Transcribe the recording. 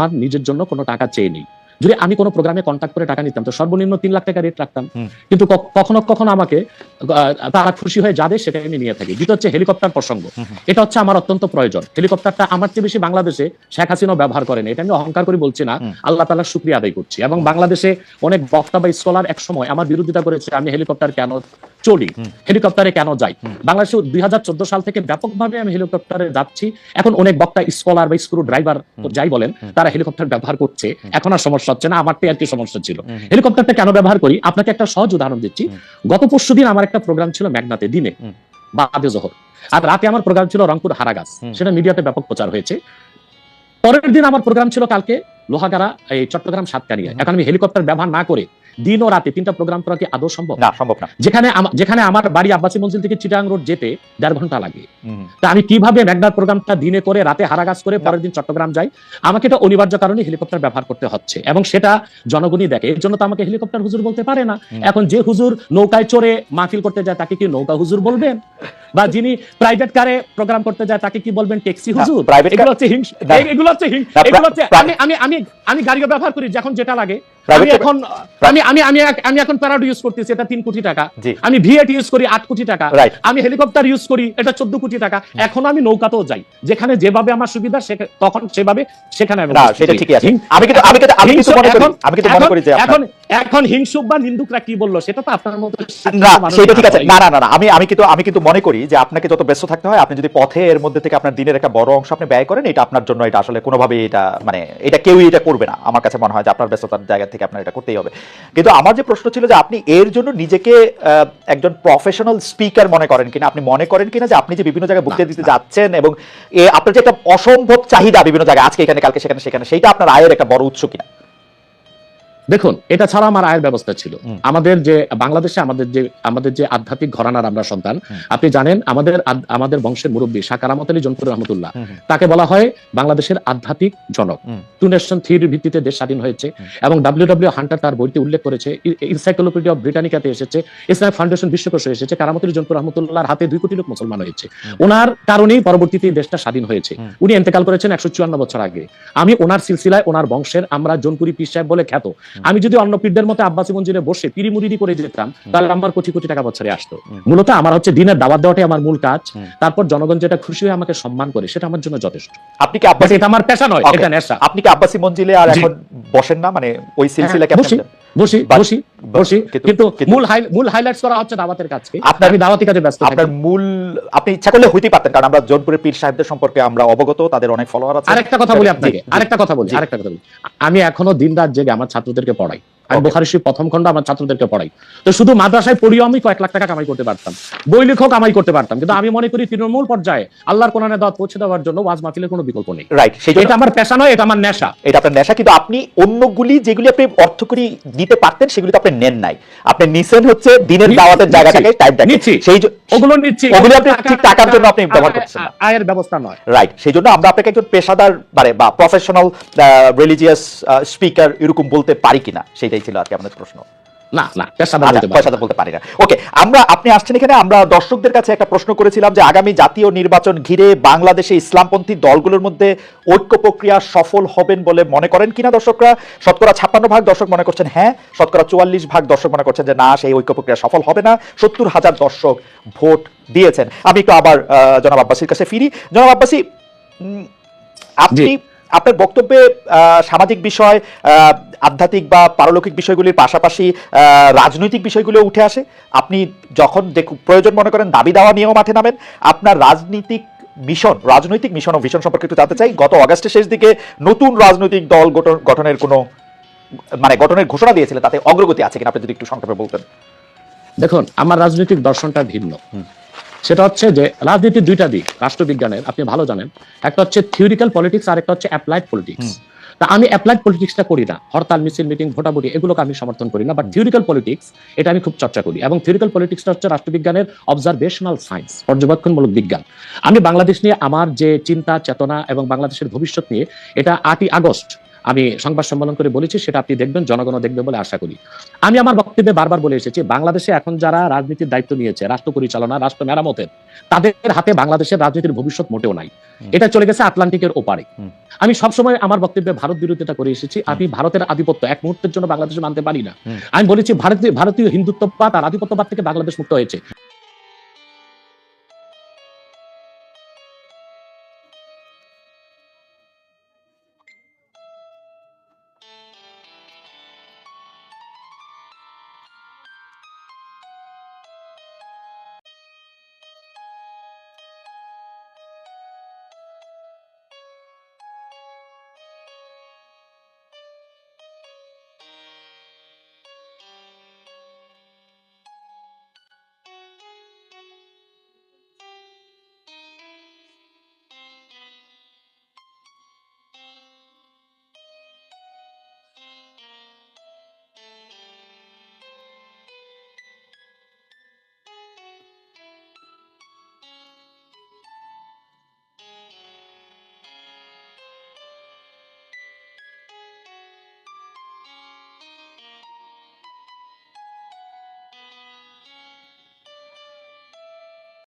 আমার নিজের জন্য কোনো টাকা চেয়ে নেই। যদি আমি কোনো প্রোগ্রামে কন্ট্যাক্ট করে টাকা নিতাম তো সর্বনিম্ন তিন লাখ টাকা রেট রাখতাম। কিন্তু কখনো কখনো আমাকে তারা খুশি হয়ে যাবে সেটা আমি নিয়ে থাকি। দ্বিতীয় হচ্ছে হেলিকপ্টার প্রসঙ্গ। এটা হচ্ছে আমার অত্যন্ত প্রয়োজন। হেলিকপ্টারটা আমার চেয়ে বেশি বাংলাদেশে শেখ হাসিনাও ব্যবহার করেন। এটা আমি অহংকার করে বলছি না। আল্লাহ তালার শুক্রিয়া আদায় করছি। এবং বাংলাদেশে অনেক বক্তা বা স্কলার এক সময় আমার বিরোধিতা করেছে আমি হেলিকপ্টার কেন চলি? হেলিকপ্টারে কেন যাই। বাংলাদেশে দুই হাজার চোদ্দ সাল থেকে ব্যাপকভাবে আমি হেলিকপ্টারে যাচ্ছি। এখন অনেক বক্তা স্কলার বা স্ক্রু ড্রাইভার যাই বলেন তারা হেলিকপ্টার ব্যবহার করছে। এখন আর সমস্যা হচ্ছে না আমার আর কি সমস্যা ছিল। হেলিকপ্টারটা কেন ব্যবহার করি? আপনাকে একটা সহজ উদাহরণ দিচ্ছি। গত পরশু দিন আমার একটা প্রোগ্রাম ছিল মেঘনাতে দিনে। বাদে জোহর। জহর আর রাতে আমার প্রোগ্রাম ছিল রংপুর হারাগাছ। সেটা মিডিয়াতে ব্যাপক প্রচার হয়েছে। পরের দিন আমার প্রোগ্রাম ছিল কালকে লোহাগাড়া এই চট্টগ্রাম সাতকানিয়া এখন আমি হেলিকপ্টার ব্যবহার না করে দিন ও রাতে তিনটা প্রোগ্রাম করা কি আদৌ সম্ভব? না সম্ভব না। যেখানে যেখানে আমার বাড়ি আব্বাসী মঞ্জিল থেকে চিটাং রোড যেতে দেড় ঘণ্টা লাগে। তা আমি কীভাবে মেঘনার প্রোগ্রামটা দিনে করে রাতে হারাগাছ করে পরের দিন চট্টগ্রাম যাই আমাকে এটা অনিবার্য কারণে হেলিকপ্টার ব্যবহার করতে হচ্ছে এবং সেটা জনগণই দেখে। এর জন্য তো আমাকে হেলিকপ্টার হুজুর বলতে পারে না। এখন যে হুজুর নৌকায় চড়ে মাহফিল করতে যায় তাকে কি নৌকা হুজুর বলবেন? বা যিনি প্রাইভেট কারে প্রোগ্রাম করতে যায় তাকে কি বলবেন ট্যাক্সি হুজুর? এগুলো হচ্ছে হিংস এগুলো হচ্ছে হিংস এগুলো হচ্ছে আমি আমি আমি গাড়িও ব্যবহার করি যখন যেটা লাগে এখন আমি আমি আমি আমি এখন প্যারাড ইউজ করতেছি এটা তিন কোটি টাকা। আমি ভিএট ইউজ করি আট কোটি টাকা। আমি হেলিকপ্টার ইউজ করি এটা চোদ্দ কোটি টাকা। এখন আমি নৌকাতেও যাই। যেখানে যেভাবে আমার সুবিধা তখন সেভাবে সেখানে আমি সেটা ঠিকই আছে। আমি কিন্তু আমি কিন্তু আমি কিন্তু মনে করি আমি কিন্তু মনে করি যে এখন এখন হিংসুক বা নিন্দুকরা কি বলল? সেটা তো আপনার মতো না সেটা ঠিক আছে। না। না না না না। আমি আমি কিন্তু আমি কিন্তু মনে করি যে আপনাকে যত ব্যস্ত থাকতে হয় আপনি যদি পথে এর মধ্যে থেকে আপনার দিনের একটা বড় অংশ আপনি ব্যয় করেন এটা আপনার জন্য এটা আসলে কোনোভাবে এটা মানে এটা কেউই এটা করবে না। আমার কাছে মনে হয় যে আপনার ব্যস্ততার জায়গা থেকে আপনার এটা করতেই হবে। কিন্তু আমার যে প্রশ্ন ছিল যে আপনি এর জন্য নিজেকে আহ, একজন প্রফেশনাল স্পিকার মনে করেন কিনা আপনি মনে করেন কিনা যে আপনি যে বিভিন্ন জায়গায় বক্তৃতা দিতে যাচ্ছেন এবং আপনার যে একটা অসম্ভব চাহিদা বিভিন্ন জায়গায় আজকে এখানে কালকে সেখানে সেখানে সেইটা আপনার আয়ের একটা বড় উৎস কিনা? দেখুন এটা ছাড়া আমার আয়ের ব্যবস্থা ছিল। আমাদের যে বাংলাদেশে আমাদের যে আমাদের যে আধ্যাত্মিক ঘরানার আমরা সন্তান আপনি জানেন আমাদের আমাদের বংশের মুরব্বী সাকারামত আলী জনপুর রহমতুল্লাহ হুম, হুম। তাকে বলা হয় বাংলাদেশের আধ্যাত্মিক জনক। টু নেশন থিওরির ভিত্তিতে দেশ স্বাধীন হয়েছে এবং ডাব্লিউ ডাব্লিউ হান্টার তার বইতে উল্লেখ করেছে ইনসাইক্লোপিডিয়া অফ ব্রিটানিকাতে এসেছে ইসলামিক ফাউন্ডেশন বিশ্বকোষে এসেছে কারামত আলী জনপুর রহমতুল্লাহর হাতে দুই কোটি লোক মুসলমান হয়েছে। ওনার কারণেই পরবর্তীতে দেশটা স্বাধীন হয়েছে। উনি এন্তেকাল করেছেন একশো চুয়ান্ন বছর আগে। আমি ওনার সিলসিলায় ওনার বংশের আমরা জনপুরি পীর সাহেব বলে খ্যাত। আমি যদি অন্য পীরদের মতো আব্বাসী মঞ্জিরে বসে পিরিমুরিদি করে যেতাম তাহলে আমার কোটি কোটি টাকা বছরে আসতো। মূলত আমার হচ্ছে দিনের দাওয়াত দেওয়াটাই আমার মূল কাজ। তারপর জনগণ যেটা খুশি হয়ে আমাকে সম্মান করে সেটা আমার জন্য যথেষ্ট। আপনি কি আব্বাসী এটা আমার পেশা নয় এটা নেশা। আপনি কি আব্বাসী মঞ্জিলে আর এখন বসেন না? মানে ওই সিলসিলা হ্যাঁ, বসি। বসি বসি। কিন্তু- মূল মূল হাইলাইটস করা হচ্ছে দাওয়াতের কাজকে আপনার- আমি দাওয়াতি কাজে ব্যস্ত আপনার মূল আপনি ইচ্ছা করলে হইতে পারতেন কারণ আমরা জোনপুরের পীর সাহেবদের সম্পর্কে আমরা অবগত তাদের অনেক ফলোয়ার আছে। আরেকটা কথা বলি আপনাকে আরেকটা কথা বলি আরেকটা কথা বলি। আমি এখনও দিন রাত জেগে আমার ছাত্রদেরকে পড়াই। আমি বোখারি শরীফ প্রথম খন্ড আমার ছাত্রদেরকে পড়াই। তো শুধু মাদ্রাসায় পড়িও আমি কয়েক লাখ টাকা কামাই করতে পারতাম। বই লেখক কামাই করতে পারতাম। কিন্তু আমি মনে করি তৃণমূল পর্যায়ে আল্লাহর কোরআনে দাওয়াত পৌঁছে দেওয়ার জন্য ওয়াজ মাহফিলের কোনো বিকল্প নেই। রাইট সেই জন্য এটা আমার পেশা নয় এটা আমার নেশা। এটা আপনার নেশা কিন্তু আপনি অন্যগুলি যেগুলি আপনি অর্থ করি দিতে পারতেন সেগুলি তো আপনি নেন নাই। আপনি নিছেন হচ্ছে দিনের দাওয়াতের জায়গাটাকে টাইমটাকে নিচ্ছি। সেই ওগুলো নিচ্ছি। ওগুলো আপনি ঠিক টাকার জন্য আপনি ব্যবহার করছেন আয়ের ব্যবস্থা নয়। রাইট সেই জন্য আমরা আপনাকে একজন পেশাদার মানে বা প্রফেশনাল রিলিজিয়াস স্পিকার এরকম বলতে পারি কিনা সেটাই ছিল আর কি আমাদের প্রশ্ন। না না পেশা আচ্ছা, বলতে পারি না। পয়সাদার বলতে পারি না। ওকে আমরা আপনি আসছেন এখানে আমরা দর্শকদের কাছে একটা প্রশ্ন করেছিলাম যে আগামী জাতীয় নির্বাচন ঘিরে বাংলাদেশে ইসলামপন্থী দলগুলোর মধ্যে ঐক্য প্রক্রিয়া সফল হবেন বলে মনে করেন কিনা দর্শকরা? শতকরা ছাপ্পান্ন ভাগ দর্শক মনে করছেন হ্যাঁ। শতকরা চুয়াল্লিশ ভাগ দর্শক মনে করছেন যে না সেই ঐক্য প্রক্রিয়া সফল হবে না। সত্তর হাজার দর্শক ভোট দিয়েছেন। আমি একটু আবার জনাব আব্বাসির কাছে ফিরি। জনাব আব্বাসি আপনি আপনার বক্তব্যে সামাজিক বিষয় আধ্যাত্মিক বা পারলৌকিক বিষয়গুলির পাশাপাশি রাজনৈতিক বিষয়গুলো উঠে আসে। আপনি যখন দেখু- প্রয়োজন মনে করেন দাবি দাওয়া নিয়েও মাঠে নামেন। আপনার রাজনীতিক মিশন রাজনৈতিক মিশন ও ভিশন সম্পর্কে একটু জানতে চাই। গত অগাস্টের শেষ দিকে নতুন রাজনৈতিক দল গঠন- গঠনের কোনো মানে গঠনের ঘোষণা দিয়েছিলেন তাতে অগ্রগতি আছে কিনা আপনি যদি একটু সংক্ষেপে বলতেন। দেখুন আমার রাজনৈতিক দর্শনটা ভিন্ন। সেটা হচ্ছে যে রাজনীতির দুইটা দিক রাষ্ট্রবিজ্ঞানের আপনি ভালো জানেন। একটা হচ্ছে থিওরিক্যাল পলিটিক্স আর একটা হচ্ছে অ্যাপ্লাইড পলিটিক্স তা আমি অ্যাপ্লাইড পলিটিক্সটা করি না। হরতাল মিছিল মিটিং ভোটাভুটি এগুলোকে আমি সমর্থন করি না। বাট থিওরিক্যাল পলিটিক্স এটা আমি খুব চর্চা করি। এবং থিওরিক্যাল পলিটিক্সটা হচ্ছে রাষ্ট্রবিজ্ঞানের অবজারভেশনাল সায়েন্স পর্যবেক্ষণমূলক বিজ্ঞান। আমি বাংলাদেশ নিয়ে আমার যে চিন্তা চেতনা এবং বাংলাদেশের ভবিষ্যৎ নিয়ে এটা আটই আগস্ট আমি সংবাদ সম্মেলন করে বলেছি সেটা আপনি দেখবেন জনগণও দেখবে বলে আশা করি। আমি আমার বক্তব্যে বারবার বলে এসেছি বাংলাদেশে এখন যারা রাজনীতির দায়িত্ব নিয়েছে রাষ্ট্র পরিচালনা রাষ্ট্র মেরামতের তাদের হাতে বাংলাদেশের রাজনীতির ভবিষ্যৎ মোটেও নাই। এটা চলে গেছে আটলান্টিকের ওপারে। আমি সবসময় আমার বক্তব্যে ভারত বিরোধিতা করে এসেছি আমি ভারতের আধিপত্য এক মুহূর্তের জন্য বাংলাদেশে মানতে পারি না। আমি বলেছি ভারতীয় ভারতীয় হিন্দুত্ববাদ আর আধিপত্যবাদ থেকে বাংলাদেশ মুক্ত হয়েছে।